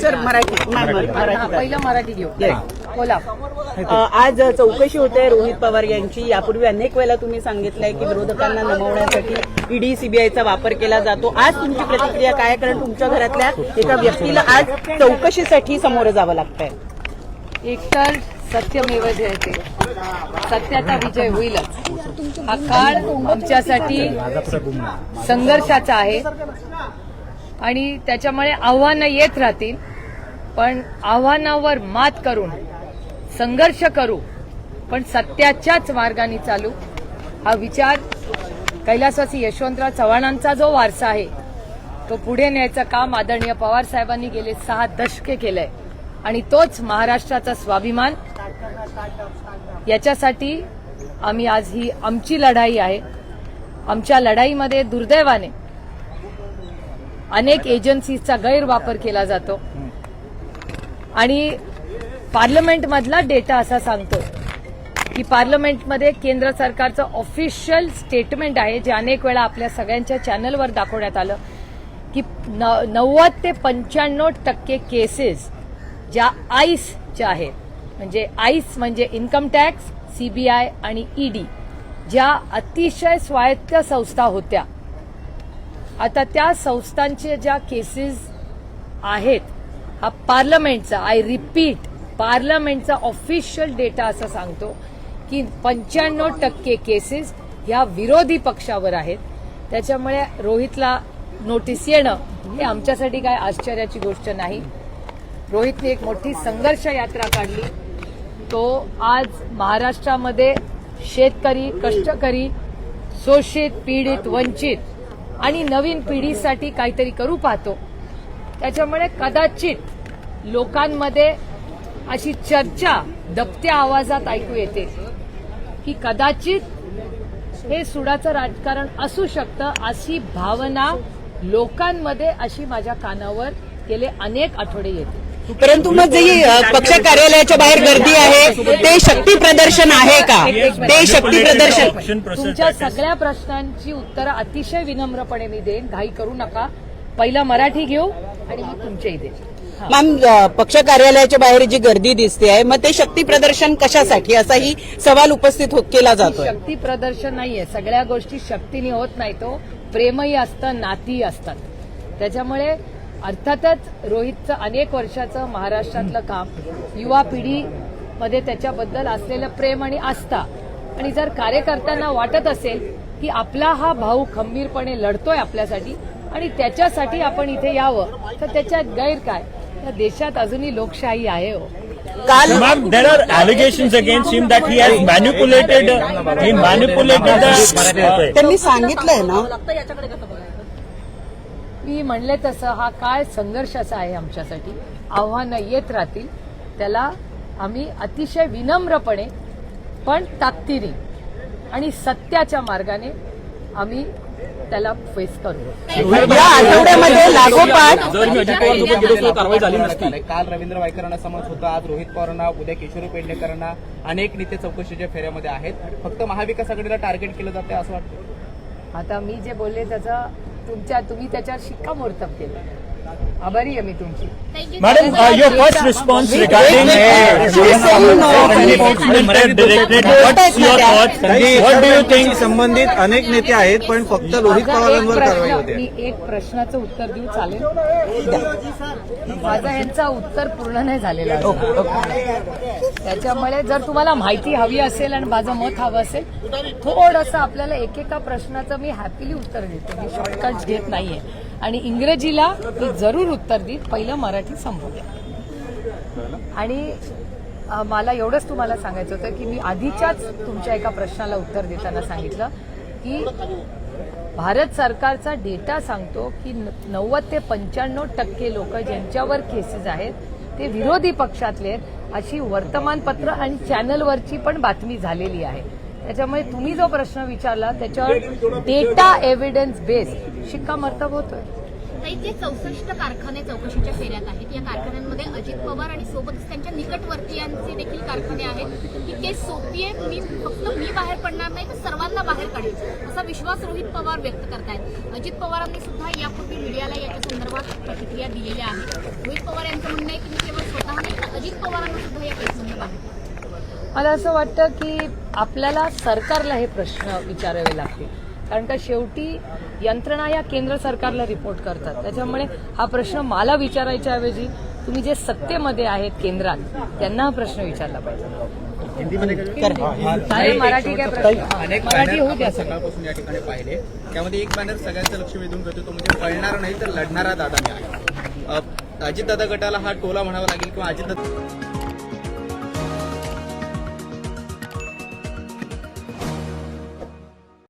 Sir Marathi. पहिलं मराठी घेऊ. बोला. आज चौकशी होते रोहित पवार यांची. यापूर्वी अनेक वेळेला तुम्ही सांगितलंय की विरोधकांना नमवण्यासाठी ईडी सीबीआयचा वापर केला जातो. आज तुमची प्रतिक्रिया काय? कारण तुमच्या घरातल्या एका व्यक्तीला आज चौकशीसाठी समोर जावं लागतंय. एकतर सत्यमेव जयते. सत्याचा विजय होईलच. हा काळ आमच्यासाठी संघर्षाचा आहे. आणि त्याच्यामुळे आव्हानं येत राहतील. पण आव्हानावर मात करून संघर्ष करू पण सत्याच्याच मार्गाने चालू. हा विचार कैलासवासी यशवंतराव चव्हाणांचा जो वारसा आहे तो पुढे न्यायचं काम आदरणीय पवार साहेबांनी गेले सहा दशके केलंय. आणि तोच महाराष्ट्राचा स्वाभिमान. याच्यासाठी आम्ही आज ही आमची लढाई आहे. आमच्या लढाईमध्ये दुर्दैवाने अनेक एजन्सीजचा गैरवापर केला जातो. आणि पार्लमेंटमधला डेटा असा सांगतो की पार्लमेंटमध्ये केंद्र सरकारचं ऑफिशियल स्टेटमेंट आहे जे अनेक वेळा आपल्या सगळ्यांच्या चॅनलवर दाखवण्यात आलं की न- नव्वद ते पंच्याण्णव टक्के केसेस ज्या आईसच्या आहेत. म्हणजे आईस म्हणजे इन्कम टॅक्स सीबीआय आणि ईडी ज्या अतिशय स्वायत्त संस्था होत्या. आता त्या संस्थांचे ज्या केसेस आहेत हा पार्लमेंटचा आय रिपीट पार्लमेंटचा ऑफिशियल डेटा असं सांगतो की पंच्याण्णव टक्के केसेस ह्या विरोधी पक्षावर आहेत. त्याच्यामुळे रोहितला नोटीस येणं हे आमच्यासाठी काय आश्चर्याची गोष्ट नाही. रोहितने एक मोठी संघर्ष यात्रा काढली. तो आज महाराष्ट्रामध्ये शेतकरी कष्टकरी शोषित पीडित वंचित आणि नवीन पिढीसाठी काहीतरी करू पाहतो. त्याच्यामुळे कदाचित लोकांमध्ये अशी चर्चा दबत्या आवाजात ऐकू येते. की कदाचित हे सुडाचं राजकारण असू शकतं अशी भावना लोकांमध्ये अशी माझ्या कानावर गेले अनेक आठवडे येते. परंतु मग जी पक्ष कार्यालयाच्या बाहेर गर्दी आहे ते शक्ती प्रदर्शन आहे का? ते शक्ती प्रदर्शन तुमच्या सगळ्या प्रश्नांची उत्तरं अतिशय विनम्रपणे मी देईन. घाई करू नका. पहिलं मराठी घेऊ आणि मग देईन हा. मॅम पक्ष कार्यालयाच्या बाहेर जी गर्दी दिसते आहे मग ते शक्ती प्रदर्शन कशासाठी? असाही सवाल उपस्थित हो- केला जातोय. शक्ती प्रदर्शन नाहीये. सगळ्या गोष्टी शक्तीने होत नाही तो. प्रेमही असतं नातीही असतात. त्याच्यामुळे अर्थातच रोहितचं अनेक वर्षाचं महाराष्ट्रातलं काम युवा पिढीमध्ये त्याच्याबद्दल असलेलं प्रेम आणि आस्था आणि जर कार्यकर्त्यांना वाटत असेल की आपला हा भाऊ खंबीरपणे लढतोय आपल्यासाठी आणि त्याच्यासाठी आपण इथे यावं तर त्याच्यात गैर काय या देशात अजूनही लोकशाही आहे हो काल Ma'am, there are allegations against him that he has manipulated, he manipulated the. त्यांनी सांगितलंय ना मी म्हणले तसं हा काळ संघर्षाचा आहे आमच्यासाठी? आव्हानं येत राहतील. त्याला आम्ही अतिशय विनम्रपणे पण ताकदीने आणि सत्याच्या मार्गाने आम्ही त्याला फेस करू. या आठवड्यामध्ये लागोपाठ कारवाई झाली नसती. काल रवींद्र वायकरांना समज होतं आज रोहित पवारांना उद्या किशोरी पेडणेकरांना अनेक नेते चौकशीच्या फेऱ्यामध्ये आहेत. फक्त महाविकास आघाडीला टार्गेट केलं जाते असं वाटतं. आता मी जे बोलले त्याचा तुमच्या तुम्ही त्याच्यावर शिक्कामोर्तब केलं. आभारी आहे मी तुमची uh, thoughts? What do you think? संबंधित अनेक नेते आहेत पण फक्त रोहित पवारांवर कारवाई होते मी एक प्रश्नाचं उत्तर देऊ चालेल माझा यांचा उत्तर पूर्ण नाही झालेला. त्याच्यामुळे जर तुम्हाला माहिती हवी असेल आणि माझं मत हवं असेल थोडंसं आपल्याला एकेका प्रश्नाचं मी हॅपीली उत्तर देते मी शॉर्टकट घेत नाहीये आणि इंग्रजीला मी जरूर उत्तर देईन पहिलं मराठी संपवूया. आणि मला एवढंच तुम्हाला सांगायचं होतं की मी आधीच्याच तुमच्या एका प्रश्नाला उत्तर देताना सांगितलं की भारत सरकारचा डेटा सांगतो की न- नव्वद ते पंच्याण्णव टक्के लोक ज्यांच्यावर केसेस आहेत ते विरोधी पक्षातले आहेत अशी वर्तमानपत्र आणि चॅनलवरची पण बातमी झालेली आहे. त्याच्यामुळे तुम्ही जो प्रश्न विचारला त्याच्यावर डेटा एव्हिडन्स बेस्ड शिक्कामर्तब होतोय. जे चौसष्ट कारखाने चौकशीच्या फेऱ्यात आहेत या कारखान्यांमध्ये अजित पवार आणि सोबतच त्यांच्या निकटवर्तीयांचे देखील कारखाने आहेत. की ते सोपी आहे मी फक्त मी बाहेर पडणार नाही तर सर्वांना बाहेर काढेल. असा विश्वास रोहित पवार व्यक्त करतायत. अजित पवारांनी सुद्धा यापूर्वी मीडियाला याच्या संदर्भात प्रतिक्रिया दिलेल्या आहेत रोहित पवार यांचं म्हणणं आहे की मी केवळ स्वतः नाही तर अजित पवारांना सुद्धा या केसमध्ये बाहेर मला असं वाटतं की आपल्याला सरकारला हे प्रश्न विचारावे लागतील. कारण का शेवटी यंत्रणा या केंद्र सरकारला रिपोर्ट करतात. त्याच्यामुळे हा प्रश्न मला विचारायच्या ऐवजी तुम्ही जे सत्तेमध्ये आहेत केंद्रात त्यांना हा प्रश्न विचारला पाहिजे. मराठी काय प्रश्न अनेक मराठी बॅनर होऊ द्या. आपण सकाळपासून या ठिकाणी पाहिले. त्यामध्ये एक बॅनर सगळ्यांचं लक्ष वेधून करतो तो म्हणजे पळणार नाही तर लढणारा दादा मी आहे. अजितदादा गटाला हा टोला म्हणावा लागेल किंवा अजितदादा